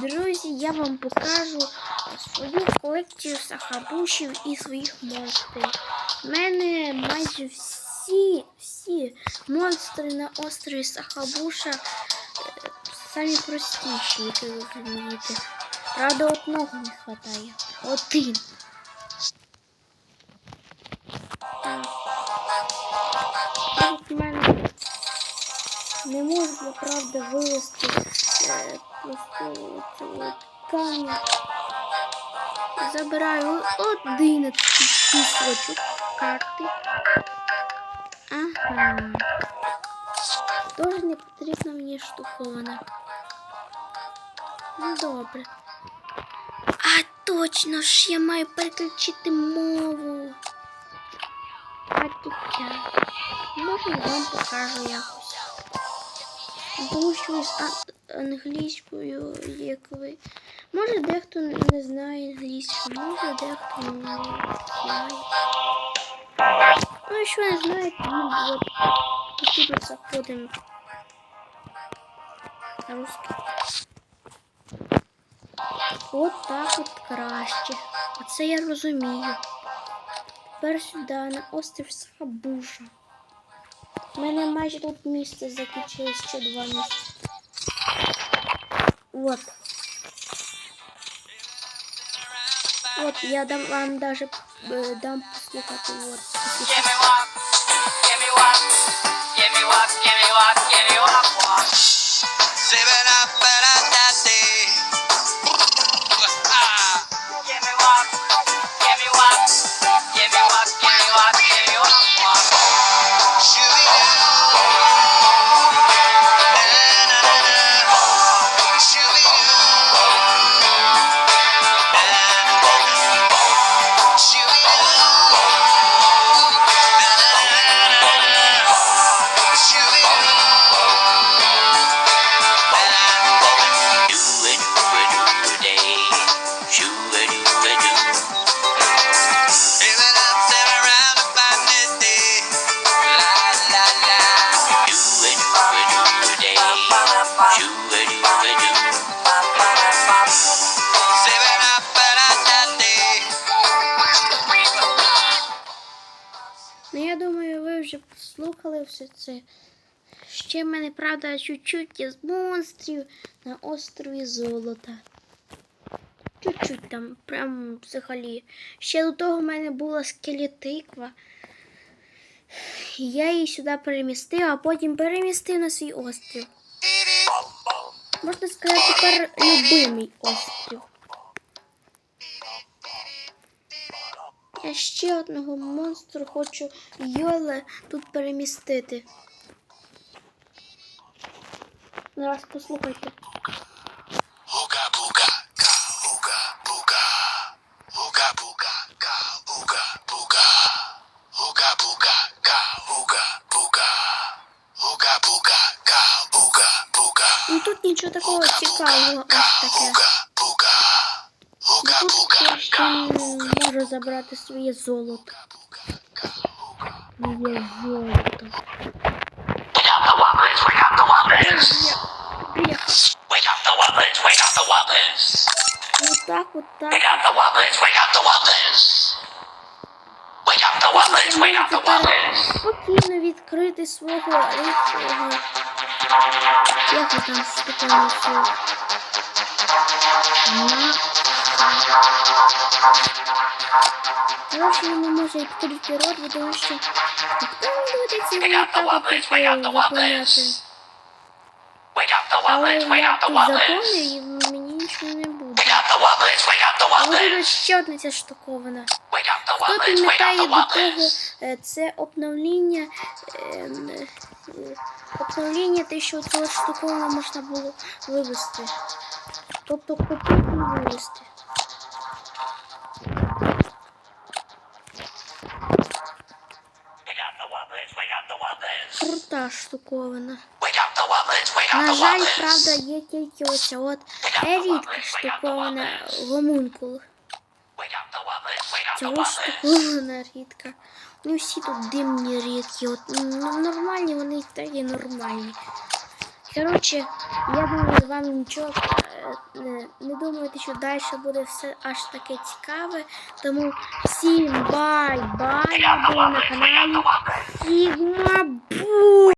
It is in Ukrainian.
Друзі, я вам покажу свою колекцію сахабушів і своїх монстрів. У мене майже всі, всі монстри на острові Сахабуша е, самі простіші, як ви розумієте. Правда, одного не вистачає. Один. Так. В мене не можна, правда, вивести камінь. Забираю 11 кусочок карти. Ага. Тоже не потрібна мені штукована. Ну добре. А точно ж я маю переключити мову. А тітя. Може я вам покажу якось. Тому з англійською, як ви. Може дехто не знає англійську, може дехто не знає. Ну, якщо не знаєте, ну от тут заходимо на русский. От так от краще. Оце я розумію. Тепер сюди, на острів Сахабуша. У мене майже тут місце закінчилось ще два місця. От. От, я дам вам даже э, дам послухати. вот. Give me Ну, я думаю, ви вже послухали все це. Ще в мене, правда, чуть-чуть із монстрів на острові Золота. Чуть-чуть там, прям взагалі. Ще до того в мене була скелетиква. Я її сюди перемістив, а потім перемістив на свій острів. Можна сказати, тепер любимий острів. Я ще одного монстру хочу Йоле тут перемістити. Зараз послухайте. тут нічого такого цікавого Ga аж таке. ooga booga. Ooga Тут booga, я ще не можу забрати своє золото. Моє золото. Wake up the wobblers, wake up the wobblers. Бля, Wake up the wobblers, wake up the wobblers. The тепер спокійно відкрити свого рідкого. Як ви там все? Коротше, він не може відкрити рот, тому що ніхто не доведеться його так от заповняти. Wake up the Але wobblers, wake я up the тут wobblers. заповню і мені тут ще одна ця штукована. Хто пам'ятає до того, е, це обновлення, ем, е, обновлення те, що цього штукована можна було вивести. Тобто купити і вивести. Wake up На жаль, правда, є тільки оця от рідка штукована гомункул. Цього штукована рідка. Ну всі тут димні рідкі. От, ну, нормальні вони та є нормальні. Коротше, я думаю, вам нічого е, не, не думайте, що далі буде все аж таке цікаве. Тому всім бай-бай, я буду на каналі Сігма Бу.